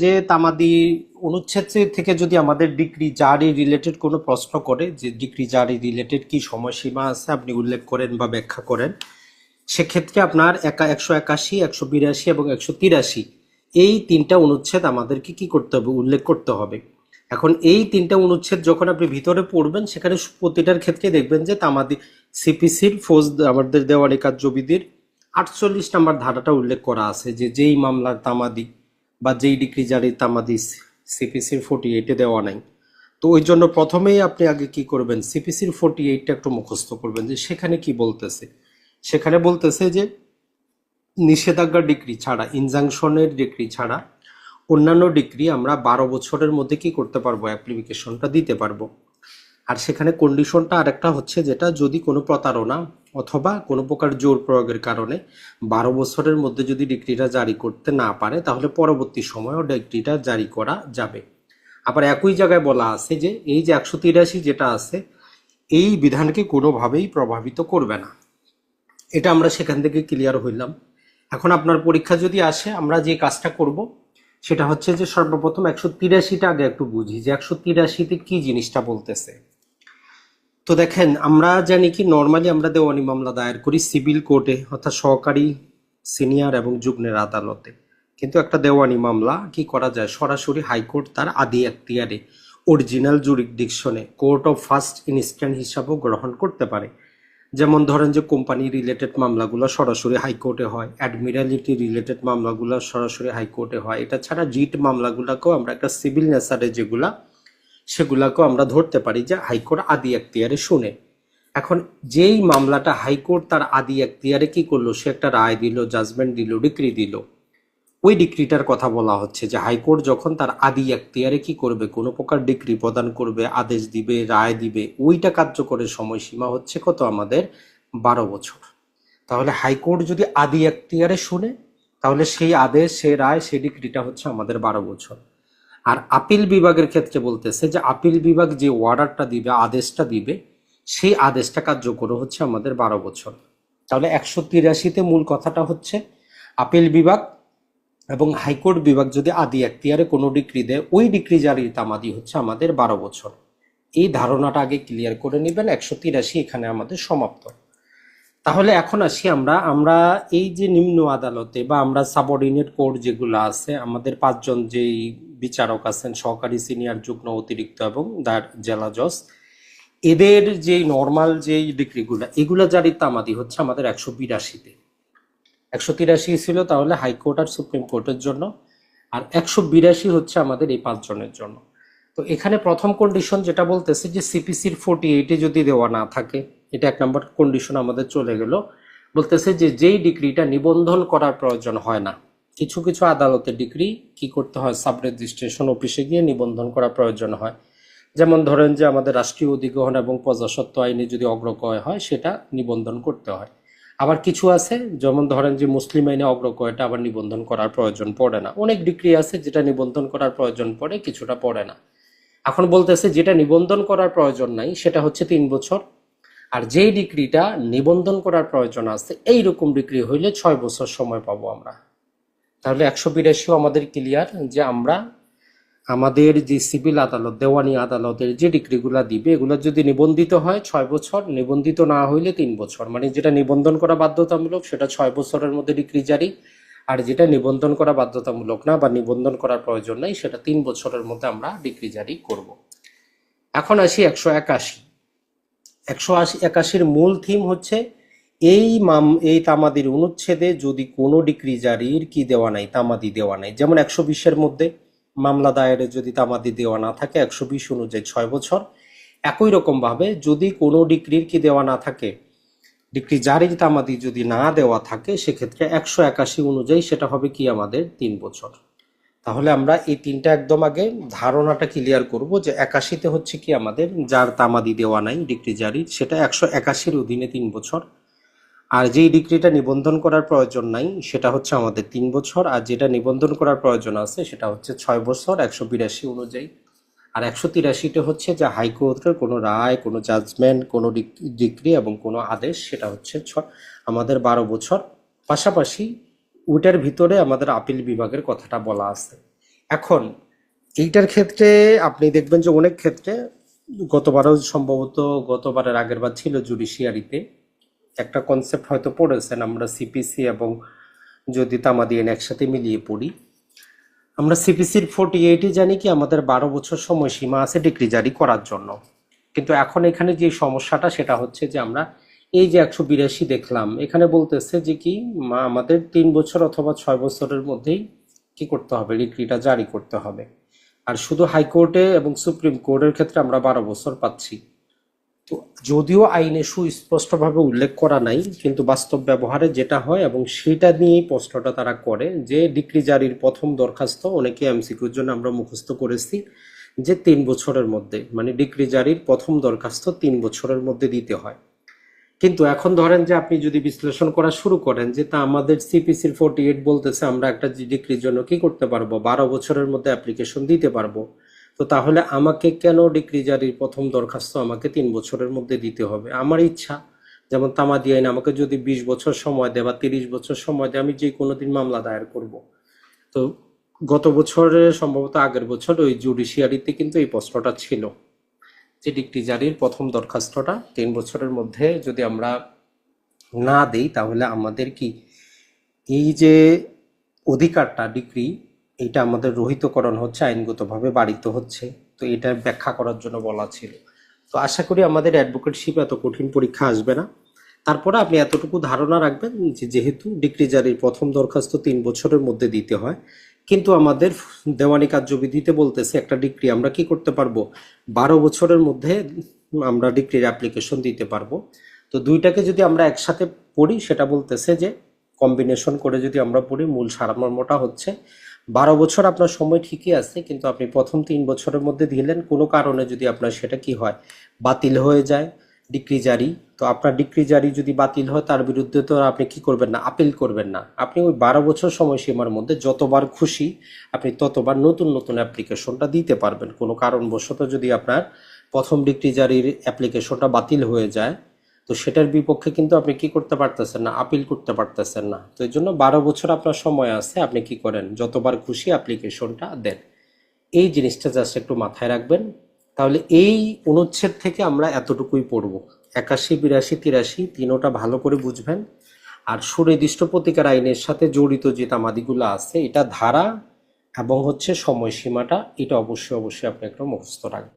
যে তামাদি অনুচ্ছেদ থেকে যদি আমাদের ডিগ্রি জারি রিলেটেড কোনো প্রশ্ন করে যে ডিগ্রি জারি রিলেটেড কি সময়সীমা আছে, আপনি উল্লেখ করেন বা ব্যাখ্যা করেন, সেক্ষেত্রে আপনার একা একশো একাশি, একশো বিরাশি এবং একশো তিরাশি, এই তিনটা অনুচ্ছেদ আমাদেরকে কি করতে হবে, উল্লেখ করতে হবে। এখন এই তিনটা অনুচ্ছেদ যখন আপনি ভিতরে পড়বেন, সেখানে প্রতিটার ক্ষেত্রে দেখবেন যে তামাদি, সিপিসির ফৌজ আমাদের দেওয়ানি কার্যবিধির আটচল্লিশ নাম্বার ধারাটা উল্লেখ করা আছে যে যেই মামলার তামাদি বা যেই ডিগ্রি জারি তামাদি সিপিসির ফোর্টি এইটে দেওয়া নাই। তো ওই জন্য প্রথমেই আপনি আগে কি করবেন সিপিসির ফোর্টি এইটটা একটু মুখস্থ করবেন যে সেখানে কি বলতেছে। সেখানে বলতেছে যে নিষেধাজ্ঞার ডিগ্রি ছাড়া ইনজাংশনের ডিগ্রি ছাড়া অন্যান্য ডিগ্রি আমরা বারো বছরের মধ্যে কি করতে পারব অ্যাপ্লিকেশনটা দিতে পারব। আর সেখানে কন্ডিশনটা আরেকটা হচ্ছে যেটা যদি কোনো প্রতারণা অথবা কোনো প্রকার জোর প্রয়োগের কারণে বারো বছরের মধ্যে যদি ডিগ্রিটা জারি করতে না পারে, তাহলে পরবর্তী সময়েও ডিগ্রিটা জারি করা যাবে। আবার একই জায়গায় বলা আছে যে এই যে একশো তিরাশি যেটা আছে, এই বিধানকে কোনোভাবেই প্রভাবিত করবে না। এটা আমরা সেখান থেকে ক্লিয়ার হইলাম। এখন আপনার পরীক্ষা যদি আসে, আমরা যে কাজটা করব, সেটা হচ্ছে যে সর্বপ্রথম একশো তিরাশিটা আগে একটু বুঝি যে একশো তিরাশিতে কি জিনিসটা বলতেছে। তো দেখেন, আমরা জানি কি নর্মালি আমরা দেওয়ানি মামলা দায়ের করি সিভিল কোর্টে, অর্থাৎ সহকারী সিনিয়র এবং যুগ্নের আদালতে। কিন্তু একটা দেওয়ানি মামলা কি করা যায়? সরাসরি হাইকোর্ট তার আদি এখতিয়ারে অরিজিনাল জুরিকডিকশনে কোর্ট অফ ফার্স্ট ইনস্ট্যান্ট হিসাবেও গ্রহণ করতে পারে। যেমন ধরেন যে কোম্পানি রিলেটেড মামলাগুলো সরাসরি হাইকোর্টে হয় অ্যাডমিরালিটি রিলেটেড মামলাগুলো সরাসরি হাইকোর্টে হয়। এটা ছাড়া জিট মামলাগুলোকেও আমরা একটা সিভিল নেচারে যেগুলা সেগুলাকেও আমরা ধরতে পারি যে হাইকোর্ট আদি এখতিয়ারে শুনে। এখন যেই মামলাটা হাইকোর্ট তার আদি এখতিয়ারে কি করল, সে একটা রায় দিল জাজমেন্ট দিল ডিক্রি দিল। ওই ডিক্রিটার কথা বলা হচ্ছে যে হাইকোর্ট যখন তার আদি এখতিয়ারে কি করবে, কোনো প্রকার ডিক্রি প্রদান করবে, আদেশ দিবে, রায় দিবে, ওইটা কার্যকরের সময়সীমা হচ্ছে কত আমাদের? বারো বছর। তাহলে হাইকোর্ট যদি আদি এখতিয়ারে শুনে, তাহলে সেই আদেশ, সেই রায়, সেই ডিক্রিটা হচ্ছে আমাদের বারো বছর। আর আপিল বিভাগের ক্ষেত্রে বলতেছে যে আপিল বিভাগ যে অর্ডারটা দিবে, আদেশটা দিবে, সেই আদেশটা কার্যকর হচ্ছে আমাদের বারো বছর। তাহলে একশো তিরাশিতে মূল কথাটা হচ্ছে আপিল বিভাগ এবং হাইকোর্ট বিভাগ যদি আদি এখতিয়ারে কোনো ডিগ্রি দেয়, ওই ডিগ্রি জারির তামাদি হচ্ছে আমাদের বারো বছর। এই ধারণাটা আগে ক্লিয়ার করে নেবেন, একশো তিরাশি এখানে আমাদের সমাপ্ত। তাহলে এখন আসি আমরা আমরা এই যে নিম্ন আদালতে বা আমরা সাবঅর্ডিনেট কোর্ট যেগুলো আছে, আমাদের পাঁচজন যেই বিচারক আছেন, সহকারী সিনিয়র যুগ্ম অতিরিক্ত এবং জেলা জজ। এদের যেই নর্মাল যেই ডিগ্রিগুলো, এগুলো জারি তামাদি হচ্ছে আমাদের একশো বিরাশিতে। একশো তিরাশি ছিল তাহলে হাইকোর্ট আর সুপ্রিম কোর্টের জন্য, আর একশো বিরাশি হচ্ছে আমাদের এই পাঁচজনের জন্য। তো এখানে প্রথম কন্ডিশন যেটা বলতেছে যে সিপিসির ফোর্টি এইটে যদি দেওয়া না থাকে, এটা এক নম্বর কন্ডিশন আমাদের চলে গেল। বলতেছে যে যেই ডিগ্রিটা নিবন্ধন করার প্রয়োজন হয় না কিছু কিছু আদালতের ডিগ্রি, কি করতে হয় সাব রেজিস্ট্রেশন অফিসে গিয়ে নিবন্ধন করা প্রয়োজন হয়। যেমন ধরেন যে আমাদের রাষ্ট্রীয় অধিগ্রহণ এবং প্রজাসত্ব আইনে যদি অগ্রকয় হয়, সেটা নিবন্ধন করতে হয়। আবার কিছু আছে, যেমন ধরেন যে মুসলিম আইনে অগ্রকয়টা আবার নিবন্ধন করার প্রয়োজন পড়ে না। অনেক ডিগ্রি আছে যেটা নিবন্ধন করার প্রয়োজন পড়ে, কিছুটা পড়ে না। এখন বলতেছে যেটা নিবন্ধন করার প্রয়োজন নাই, সেটা হচ্ছে তিন বছর। আর যেই ডিগ্রিটা নিবন্ধন করার প্রয়োজন আছে এই রকম ডিগ্রি হইলে ছয় বছর সময় পাবো আমরা। তাহলে একশো বিরাশিও আমাদের ক্লিয়ার যে আমরা আমাদের যে সিভিল আদালত, দেওয়ানি আদালতের যে ডিগ্রিগুলো দিবে, এগুলো যদি নিবন্ধিত হয় ছয় বছর, নিবন্ধিত না হইলে তিন বছর। মানে যেটা নিবন্ধন করা বাধ্যতামূলক, সেটা ছয় বছরের মধ্যে ডিগ্রি জারি। আর যেটা নিবন্ধন করা বাধ্যতামূলক না বা নিবন্ধন করার প্রয়োজন নাই, সেটা তিন বছরের মধ্যে আমরা ডিগ্রি জারি করব। এখন আসি একশো একাশি। একশো আশি একাশির মূল থিম হচ্ছে এই মাম, এই তামাদির অনুচ্ছেদে যদি কোনো ডিগ্রি জারির কি দেওয়া নাই, তামাদি দেওয়া নাই, যেমন একশো বিশের মধ্যে মামলা দায়েরে যদি তামাদি দেওয়া না থাকে, একশো বিশ অনুযায়ী ছয় বছর, একই রকম ভাবে যদি কোনো ডিগ্রির কি দেওয়া না থাকে ডিগ্রি জারির তামাদি যদি না দেওয়া থাকে, সেক্ষেত্রে একশো একাশি অনুযায়ী সেটা হবে কি আমাদের তিন বছর। তাহলে আমরা এই তিনটা একদম আগে ধারণাটা ক্লিয়ার করব যে একাশিতে হচ্ছে কি আমাদের, যার তামাদি দেওয়া নাই ডিগ্রি জারির, সেটা একশো একাশির অধীনে তিন বছর আর যেই ডিগ্রিটা নিবন্ধন করার প্রয়োজন নাই, সেটা হচ্ছে আমাদের তিন বছর। আর যেটা নিবন্ধন করার প্রয়োজন আছে, সেটা হচ্ছে ছয় বছর, একশো বিরাশি অনুযায়ী। আর একশো তিরাশিটা হচ্ছে যে হাইকোর্টের কোনো রায়, কোনো জাজমেন্ট কোনো ডিগ্রি এবং কোনো আদেশ, সেটা হচ্ছে ছ আমাদের বারো বছর। পাশাপাশি ওইটার ভিতরে আমাদের আপিল বিভাগের কথাটা বলা আছে। এখন, এইটার ক্ষেত্রে আপনি দেখবেন যে অনেক ক্ষেত্রে গতবারও সম্ভবত গতবারের আগের বার ছিল জুডিশিয়ারিতে একটা কনসেপ্ট হয়তো পড়েছেন, আমরা সিপিসি এবং যদি তামাদিয়েন একসাথে মিলিয়ে পড়ি। আমরা সিপিসির ফোর্টি এইটই জানি কি, আমাদের বারো বছর সময়সীমা আছে ডিগ্রি জারি করার জন্য। কিন্তু এখন এখানে যে সমস্যাটা, সেটা হচ্ছে যে আমরা এই যে একশো বিরাশি দেখলাম, এখানে বলতেছে যে কি আমাদের তিন বছর অথবা ছয় বছরের মধ্যেই কি করতে হবে ডিগ্রিটা জারি করতে হবে। আর শুধু হাইকোর্টে এবং সুপ্রিম কোর্টের ক্ষেত্রে আমরা বারো বছর পাচ্ছি। তো যদিও আইনে সুস্পষ্টভাবে উল্লেখ করা নাই, কিন্তু বাস্তব ব্যবহারে যেটা হয় এবং সেটা নিয়েই প্রশ্নটা তারা করে, যে ডিগ্রি জারির প্রথম দরখাস্ত অনেকে এমসিকিউর জন্য আমরা মুখস্থ করেছি, যে তিন বছরের মধ্যে মানে ডিগ্রি জারির প্রথম দরখাস্ত তিন বছরের মধ্যে দিতে হয়। কিন্তু এখন ধরেন যে আপনি যদি বিশ্লেষণ করা শুরু করেন, যে তা আমাদের সিপিসির ফোর্টি এইট বলতেছে, আমরা একটা ডিগ্রির জন্য কি করতে পারব? বারো বছরের মধ্যে অ্যাপ্লিকেশন দিতে পারব। তো তাহলে আমাকে কেন ডিগ্রি জারির প্রথম দরখাস্ত আমাকে তিন বছরের মধ্যে দিতে হবে? আমার ইচ্ছা, যেমন তামাদি আইন আমাকে যদি বিশ বছর সময় দেয় বা তিরিশ বছর সময় দেয়, আমি যে কোনো দিন মামলা দায়ের করব। তো গত বছরে সম্ভবত আগের বছর ওই জুডিশিয়ারিতে কিন্তু এই প্রশ্নটা ছিল যে ডিগ্রি জারির প্রথম দরখাস্তটা তিন বছরের মধ্যে যদি আমরা না দেই, তাহলে আমাদের কি এই যে অধিকারটা ডিগ্রি এটা আমাদের রহিতকরণ হচ্ছে, আইনগতভাবে বাড়িত হচ্ছে। তো এটা ব্যাখ্যা করার জন্য বলা ছিল। তো আশা করি আমাদের অ্যাডভোকেটশিপ এত কঠিন পরীক্ষা আসবে না। তারপরে আপনি এতটুকু ধারণা রাখবেন যে যেহেতু ডিগ্রি জারির প্রথম দরখাস্ত তিন বছরের মধ্যে দিতে হয়, কিন্তু আমাদের দেওয়ানি কার্যবিধিতে বলতেছে একটা ডিগ্রি আমরা কি করতে পারব? বারো বছরের মধ্যে আমরা ডিগ্রির অ্যাপ্লিকেশন দিতে পারব। তো দুইটাকে যদি আমরা একসাথে পড়ি, সেটা বলতেছে যে কম্বিনেশন করে যদি আমরা পড়ি, মূল সারমর্মটা হচ্ছে বারো বছর আপনার সময় ঠিকই আছে, কিন্তু আপনি প্রথম তিন বছরের মধ্যে দিলেন, কোনো কারণে যদি আপনার সেটা কি হয়? বাতিল হয়ে যায় ডিগ্রি জারি। তো আপনার ডিগ্রি জারি যদি বাতিল হয়, তার বিরুদ্ধে তো আপনি কি করবেন না আপিল করবেন না। আপনি ওই বারো বছর সময়সীমার মধ্যে যতবার খুশি আপনি ততবার নতুন নতুন অ্যাপ্লিকেশনটা দিতে পারবেন। কোনো কারণবশত যদি আপনার প্রথম ডিগ্রি জারির অ্যাপ্লিকেশনটা বাতিল হয়ে যায় তো সেটার বিপক্ষে কিন্তু আপনি কি করতে পারতেছেন না আপিল করতে পারতেছেন না। তো এই জন্য বারো বছর আপনার সময় আছে, আপনি কি করেন? যতবার খুশি অ্যাপ্লিকেশনটা দেন। এই জিনিসটা জাস্ট একটু মাথায় রাখবেন। তাহলে এই অনুচ্ছেদ থেকে আমরা এতটুকুই পড়ব। একাশি, বিরাশি, তিরাশি, তিনোটা ভালো করে বুঝবেন। আর সুনির্দিষ্ট প্রতিকার আইনের সাথে জড়িত যে তামাদিগুলো আছে, এটা ধারা এবং হচ্ছে সময়সীমাটা, এটা অবশ্যই অবশ্যই আপনি একটু মুখস্থ রাখবেন।